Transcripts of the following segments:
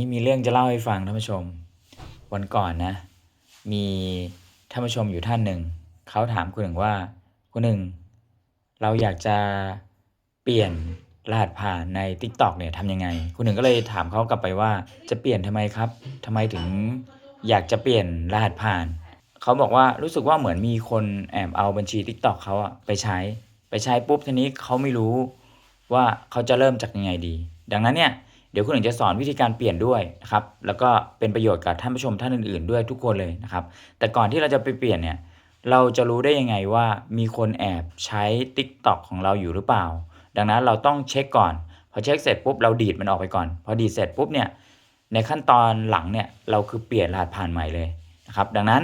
นี้มีเรื่องจะเล่าให้ฟังท่านผู้ชม วันก่อนนะ มีท่านผู้ชมอยู่ท่านหนึ่ง เขาถามคุณหนึ่งว่า คุณหนึ่ง เราอยากจะเปลี่ยนรหัสผ่านใน t ิ k t o k เนี่ยทำยังไง คุณหนึ่งก็เลยถามเขากลับไปว่าจะเปลี่ยนทำไมครับทำไมถึงอยากจะเปลี่ยนรหัสผ่าน เขาบอกว่ารู้สึกว่าเหมือนมีคนแอบเอาบัญชี t ิ k t o k เขาอะไปใช้ ไปใช้ปุ๊บทีนี้เขาไม่รู้ว่าเขาจะเริ่มจากยังไงดี ดังนั้นเนี่ย เดี๋ยวคุณหนึ่งจะสอนวิธีการเปลี่ยนด้วยนะครับ แล้วก็เป็นประโยชน์กับท่านผู้ชมท่านอื่นๆ ด้วยทุกคนเลยนะครับ แต่ก่อนที่เราจะไปเปลี่ยนเนี่ย เราจะรู้ได้ยังไงว่ามีคนแอบใช้ TikTok ของเราอยู่หรือเปล่า ดังนั้นเราต้องเช็คก่อน พอเช็คเสร็จปุ๊บเราดีดมันออกไปก่อน พอดีดเสร็จปุ๊บเนี่ย ในขั้นตอนหลังเนี่ยเราคือเปลี่ยนรหัสผ่านใหม่เลยนะครับ ดังนั้น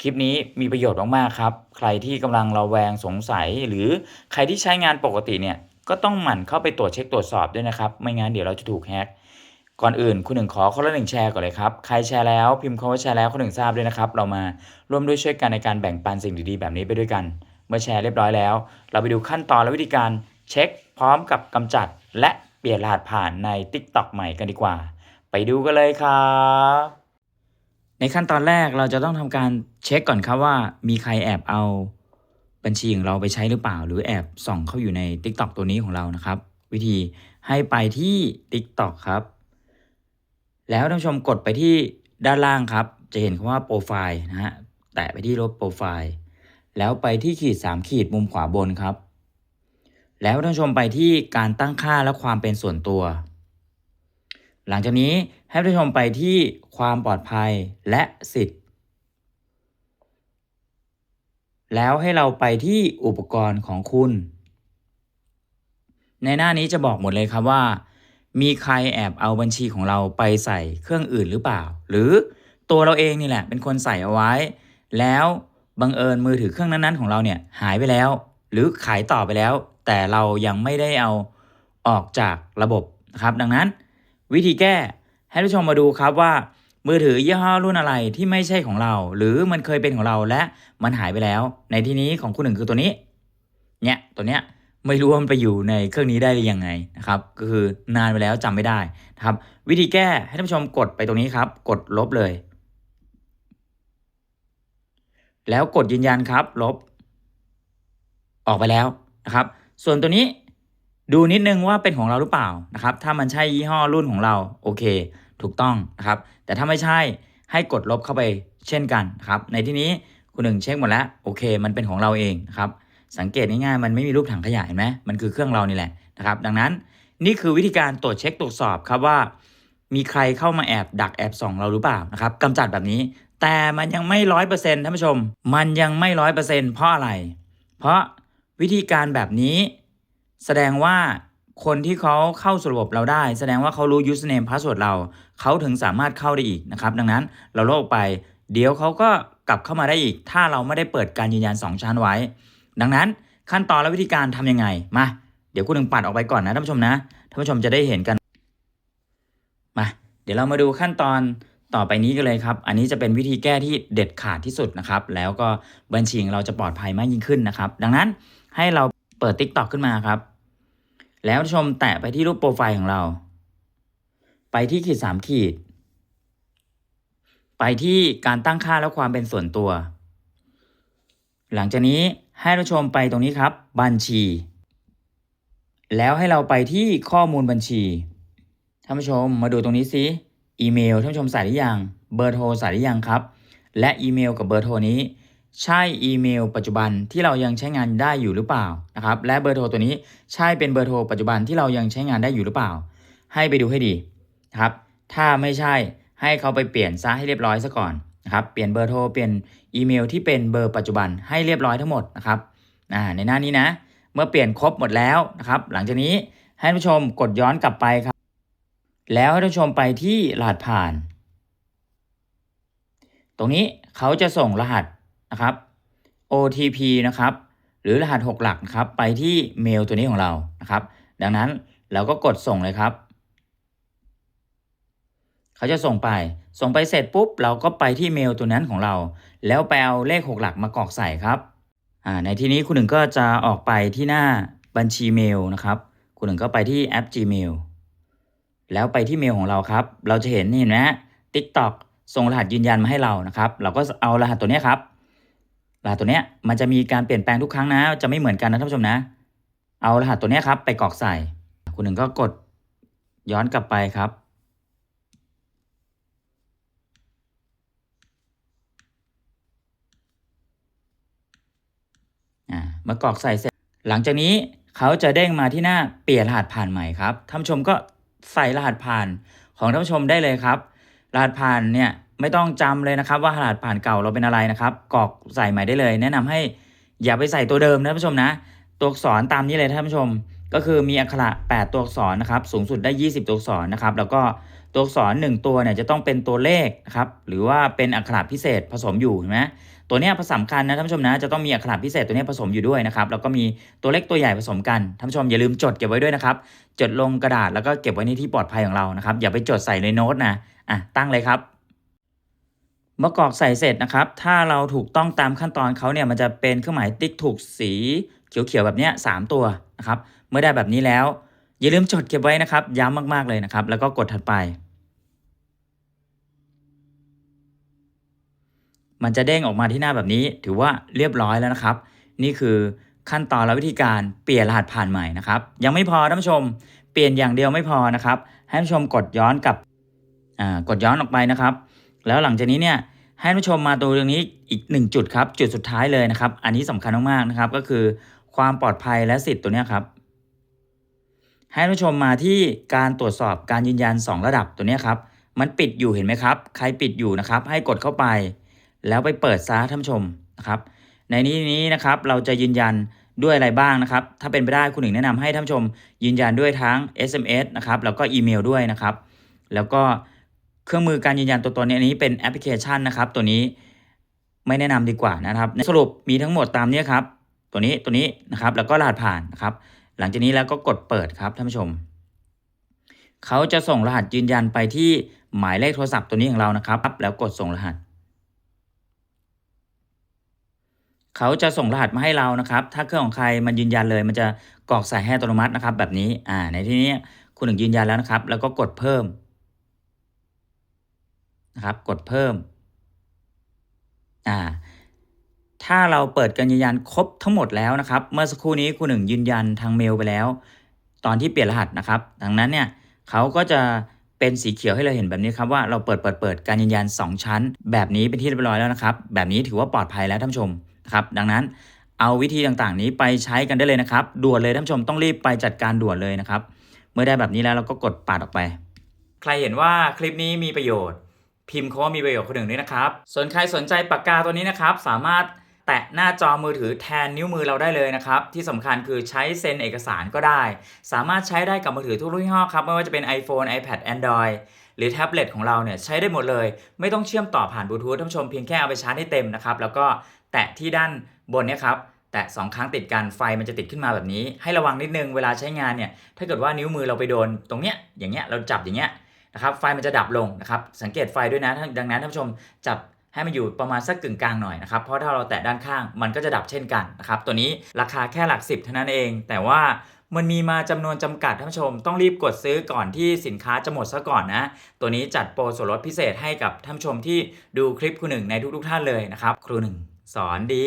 คลิปนี้มีประโยชน์มากๆครับ ใครที่กำลังระแวงสงสัย หรือใครที่ใช้งานปกติเนี่ย ก็ต้องหมั่นเข้าไปตรวจเช็คตรวจสอบด้วยนะครับ ไม่งั้นเดี๋ยวเราจะถูกแฮกก่อนอื่นคุณหนึ่งขอคนละหนึ่งแชร์ก่อนเลยครับ ใครแชร์แล้วพิมพ์คำว่าแชร์แล้วคนหนึ่งทราบด้วยนะครับ เรามาร่วมด้วยช่วยกันในการแบ่งปันสิ่งดีๆแบบนี้ไปด้วยกัน เมื่อแชร์เรียบร้อยแล้ว เราไปดูขั้นตอนและวิธีการเช็คพร้อมกับกำจัด และเปลี่ยนรหัสผ่านใน TikTok ใหม่กันดีกว่า ไปดูกันเลยครับในขั้นตอนแรกเราจะต้องทำการเช็คก่อนครับว่า มีใครแอบเอา บัญชีของเราไปใช้หรือเปล่า หรือแอบส่องเข้าอยู่ใน TikTok ตัวนี้ของเรานะครับ วิธีให้ไปที่ TikTok ครับ แล้วท่านชมกดไปที่ด้านล่างครับ จะเห็นคำว่าโปรไฟล์นะฮะแตะไปที่รูปโปรไฟล์แล้วไปที่ขีด 3 ขีดมุมขวาบนครับ แล้วท่านชมไปที่การตั้งค่าและความเป็นส่วนตัว หลังจากนี้ให้ท่านชมไปที่ความปลอดภัยและสิทธิ์ แล้วให้เราไปที่อุปกรณ์ของคุณ ในหน้านี้จะบอกหมดเลยครับว่า มีใครแอบเอาบัญชีของเราไปใส่เครื่องอื่นหรือเปล่า หรือตัวเราเองนี่แหละ เป็นคนใส่เอาไว้ แล้วบังเอิญมือถือเครื่องนั้นๆของเราเนี่ยหายไปแล้ว หรือขายต่อไปแล้ว แต่เรายังไม่ได้เอาออกจากระบบนะครับ ดังนั้น วิธีแก้ให้ผู้ชมมาดูครับว่า มือถือยี่ห้อรุ่นอะไรที่ไม่ใช่ของเรา หรือมันเคยเป็นของเราและมันหายไปแล้ว ในที่นี้ของคุณหนึ่งคือตัวนี้ เนี่ยตัวเนี้ยไม่รู้ว่ามันไปอยู่ในเครื่องนี้ได้หรือยังไงนะครับ ก็คือนานไปแล้วจำไม่ได้นะครับ วิธีแก้ให้ท่านผู้ชมกดไปตรงนี้ครับ กดลบเลย แล้วกดยืนยันครับ ลบ ออกไปแล้วนะครับ ส่วนตัวนี้ดูนิดนึงว่าเป็นของเราหรือเปล่านะครับ ถ้ามันใช่ยี่ห้อรุ่นของเราโอเค ถูกต้องนะครับ แต่ถ้าไม่ใช่ให้กดลบเข้าไปเช่นกันครับ ในที่นี้คุณหนึ่งเช็คหมดแล้วโอเค มันเป็นของเราเองนะครับ สังเกตง่ายๆมันไม่มีรูปถังขยะเห็นไหมมันคือเครื่องเรานี่แหละนะครับ ดังนั้นนี่คือวิธีการตรวจเช็คตรวจสอบครับว่า มีใครเข้ามาแอบดักแอบส่องเราหรือเปล่านะครับกำจัดแบบนี้ แต่มันยังไม่ร้อยเปอร์เซ็นต์ท่านผู้ชม มันยังไม่ร้อยเปอร์เซ็นต์เพราะอะไร เพราะวิธีการแบบนี้ แสดงว่า คนที่เขาเข้าสู่ระบบเราได้ แสดงว่าเขารู้ username password เรา เขาถึงสามารถเข้าได้อีกนะครับ ดังนั้นเราโลกไป เดี๋ยวเขาก็กลับเข้ามาได้อีก ถ้าเราไม่ได้เปิดการยืนยัน 2 ชั้นไว้ ดังนั้นขั้นตอนและวิธีการทำยังไง มา เดี๋ยวคุณหนึ่งปัดออกไปก่อนนะท่านผู้ชมนะ ท่านผู้ชมจะได้เห็นกัน มา เดี๋ยวเรามาดูขั้นตอนต่อไปนี้กันเลยครับ อันนี้จะเป็นวิธีแก้ที่เด็ดขาดที่สุดนะครับ แล้วก็บัญชีของเราจะปลอดภัยมากยิ่งขึ้นนะครับ ดังนั้นให้เราเปิด TikTok ขึ้นมาครับ แล้วชมแตะไปที่รูปโปรไฟล์ของเรา ไปที่ขีดสามขีด ไปที่การตั้งค่าและความเป็นส่วนตัว หลังจากนี้ให้ท่าชมไปตรงนี้ครับ บัญชี แล้วให้เราไปที่ข้อมูลบัญชีท่านผู้ชมมาดูตรงนี้สิอีเมลท่านผู้ชมใส่หรือยังเบอร์โทรใส่หรือยังครับ และอีเมลกับเบอร์โทรนี้ ใช่อีเมลปัจจุบันที่เรายังใช้งานได้อยู่หรือเปล่านะครับและเบอร์โทรตัวนี้ใช่เป็นเบอร์โทรปัจจุบันที่เรายังใช้งานได้อยู่หรือเปล่า ให้ไปดูให้ดีนะครับถ้าไม่ใช่ให้เขาไปเปลี่ยนซะให้เรียบร้อยซะก่อนนะครับเปลี่ยนเบอร์โทรเปลี่ยนอีเมลที่เป็นเบอร์ปัจจุบันให้เรียบร้อยทั้งหมดนะครับอ่าในหน้านี้นะเมื่อเปลี่ยนครบหมดแล้วนะครับหลังจากนี้ให้ท่านผู้ชมกดย้อนกลับไปครับ แล้วให้ท่านผู้ชมไปที่รหัสผ่าน ตรงนี้เขาจะส่งรหัส นะครับ OTP นะครับ หรือรหัส 6 หลักครับ ไปที่เมลตัวนี้ของเรานะครับ ดังนั้นเราก็กดส่งเลยครับ เขาจะส่งไป ส่งไปเสร็จปุ๊บ เราก็ไปที่เมลตัวนั้นของเรา แล้วไปเอาเลข 6 หลักมากรอกใส่ครับในที่นี้คุณหนึ่งก็จะออกไปที่หน้าบัญชีเมลนะครับ คุณหนึ่งก็ไปที่แอป Gmail แล้วไปที่เมลของเราครับ เราจะเห็นนี่เห็นไหม TikTok ส่งรหัสยืนยันมาให้เรานะครับ เราก็เอารหัสตัวนี้ครับ รหัสตัวเนี้ยมันจะมีการเปลี่ยนแปลงทุกครั้งนะ จะไม่เหมือนกันนะท่านผู้ชมนะ เอารหัสตัวเนี้ยครับไปกรอกใส่ คุณหนึ่งก็กดย้อนกลับไปครับอ่ากรอกใส่เสร็จ หลังจากนี้เขาจะเด้งมาที่หน้าเปลี่ยนรหัสผ่านใหม่ครับท่านผู้ชมก็ใส่รหัสผ่านของท่านผู้ชมได้เลยครับ รหัสผ่านเนี่ย ไม่ต้องจำเลยนะครับ ว่ารหัสผ่านเก่าเราเป็นอะไรนะครับกรอกใส่ใหม่ได้เลย แนะนำให้อย่าไปใส่ตัวเดิมนะท่านผู้ชมนะ ตัวอักษรตามนี้เลยท่านผู้ชม ก็คือมีอักขระ 8 ตัวอักษรนะครับ สูงสุดได้ 20 ตัวอักษรนะครับ แล้วก็ตัวอักษร 1 ตัวเนี่ยจะต้องเป็นตัวเลขนะครับหรือว่าเป็นอักขระพิเศษผสมอยู่เห็นไหมตัวเนี้ยสำคัญนะท่านผู้ชมนะจะต้องมีอักขระพิเศษตัวเนี้ยผสมอยู่ด้วยนะครับแล้วก็มีตัวเล็กตัวใหญ่ผสมกันท่านผู้ชมอย่าลืมจดเก็บไว้ด้วยนะครับจดลงกระดาษแล้วก็เก็บไว้ในที่ปลอดภัยของเรานะครับอย่าไปจดใส่ในโน้ตนะอะตั้งเลยครับ เมื่อกรอกใส่เสร็จนะครับ ถ้าเราถูกต้องตามขั้นตอนเขาเนี่ยมันจะเป็นเครื่องหมายติ๊กถูกสีเขียวๆแบบนี้ยสามตัวนะครับเมื่อได้แบบนี้แล้ว อย่าลืมจดเก็บไว้นะครับ ย้ำมากๆเลยนะครับ แล้วก็กดถัดไป มันจะเด้งออกมาที่หน้าแบบนี้ ถือว่าเรียบร้อยแล้วนะครับ นี่คือขั้นตอนและวิธีการเปลี่ยนรหัสผ่านใหม่นะครับ ยังไม่พอท่านผู้ชม เปลี่ยนอย่างเดียวไม่พอนะครับ ให้ท่านผู้ชมกดย้อนกลับอ่ากดย้อนออกไปนะครับ แล้วหลังจากนี้เนี่ยให้ผู้ชมมาดูตรงนี้อีกหนึ่งจุดครับ จุดสุดท้ายเลยนะครับ อันนี้สำคัญมากๆนะครับ ก็คือความปลอดภัยและสิทธิ์ตัวเนี้ยครับ ให้ผู้ชมมาที่การตรวจสอบการยืนยัน 2 ระดับตัวเนี้ยครับ มันปิดอยู่เห็นไหมครับ ใครปิดอยู่นะครับ ให้กดเข้าไป แล้วไปเปิดซะท่านผู้ชมนะครับ ในนี้นี้นะครับเราจะยืนยันด้วยอะไรบ้างนะครับ ถ้าเป็นไปได้คุณหนึ่งแนะนำให้ท่านผู้ชม ยืนยันด้วยทั้ง SMS นะครับแล้วก็อีเมลด้วยนะครับ แล้วก็ เครื่องมือการยืนยันตัวตนเนี่ยอันนี้เป็นแอปพลิเคชันนะครับ ตัวนี้ไม่แนะนำดีกว่านะครับ สรุปมีทั้งหมดตามนี้ครับ ตัวนี้ตัวนี้นะครับ แล้วก็รหัสผ่านนะครับ หลังจากนี้แล้วก็กดเปิดครับท่านผู้ชมเขาจะส่งรหัสยืนยันไปที่หมายเลขโทรศัพท์ตัวนี้ของเรานะครับ แล้วกดส่งรหัสเขาจะส่งรหัสมาให้เรานะครับ ถ้าเครื่องของใครมันยืนยันเลย มันจะกรอกใส่ให้อัตโนมัตินะครับ แบบนี้ อ่า ในที่นี้คุณหนึ่งยืนยันแล้วนะครับ แล้วก็กดเพิ่ม นะครับ กดเพิ่มอ่าถ้าเราเปิดการยืนยันครบทั้งหมดแล้วนะครับ เมื่อสักครู่นี้คุณหนึ่งยืนยันทางเมลไปแล้ว ตอนที่เปลี่ยนรหัสนะครับ ดังนั้นเนี่ยเขาก็จะเป็นสีเขียวให้เราเห็นแบบนี้ครับว่าเราเปิดเปิดเปิดการยืนยัน 2 ชั้น แบบนี้เป็นที่เรียบร้อยแล้วนะครับ แบบนี้ถือว่าปลอดภัยแล้วท่านผู้ชมนะครับ ดังนั้นเอาวิธีต่างๆ นี้ไปใช้กันได้เลยนะครับ ด่วนเลยท่านผู้ชมต้องรีบไปจัดการด่วนเลยนะครับ เมื่อได้แบบนี้แล้วเราก็กดปาดออกไป ใครเห็นว่าคลิปนี้มีประโยชน์ พิมพ์คำว่ามีประโยชน์คนหนึ่งด้วยนะครับ ส่วนใครสนใจปากกาตัวนี้นะครับ สามารถแตะหน้าจอมือถือแทนนิ้วมือเราได้เลยนะครับ ที่สำคัญคือใช้เซ็นเอกสารก็ได้ สามารถใช้ได้กับมือถือทุกรุ่นยี่ห้อครับ ไม่ว่าจะเป็น iPhone iPad Android หรือแท็บเล็ตของเราเนี่ยใช้ได้หมดเลย ไม่ต้องเชื่อมต่อผ่านบลูทูธท่านผู้ชมเพียงแค่เอาไปชาร์จให้เต็มนะครับ แล้วก็แตะที่ด้านบนเนี่ยครับแตะสองครั้งติดกันไฟมันจะติดขึ้นมาแบบนี้ ให้ระวังนิดนึงเวลาใช้งานเนี่ยถ้าเกิดว่านิ้วมือเราไปโดนตรงเนี้ยอย่างเงี้ยเราจับอย่างเงี้ย นะครับไฟมันจะดับลงนะครับสังเกตไฟด้วยนะดังนั้นท่านผู้ชมจับให้มันอยู่ประมาณสักกึ่งกลางหน่อยนะครับ เพราะถ้าเราแตะด้านข้างมันก็จะดับเช่นกันนะครับ ตัวนี้ราคาแค่หลักสิบเท่านั้นเอง แต่ว่ามันมีมาจำนวนจำกัดท่านผู้ชม ต้องรีบกดซื้อก่อนที่สินค้าจะหมดซะก่อนนะ ตัวนี้จัดโปรส่วนลดพิเศษให้กับท่านผู้ชมที่ดูคลิปครูหนึ่งในทุกๆท่านเลยนะครับ ครูหนึ่งสอนดี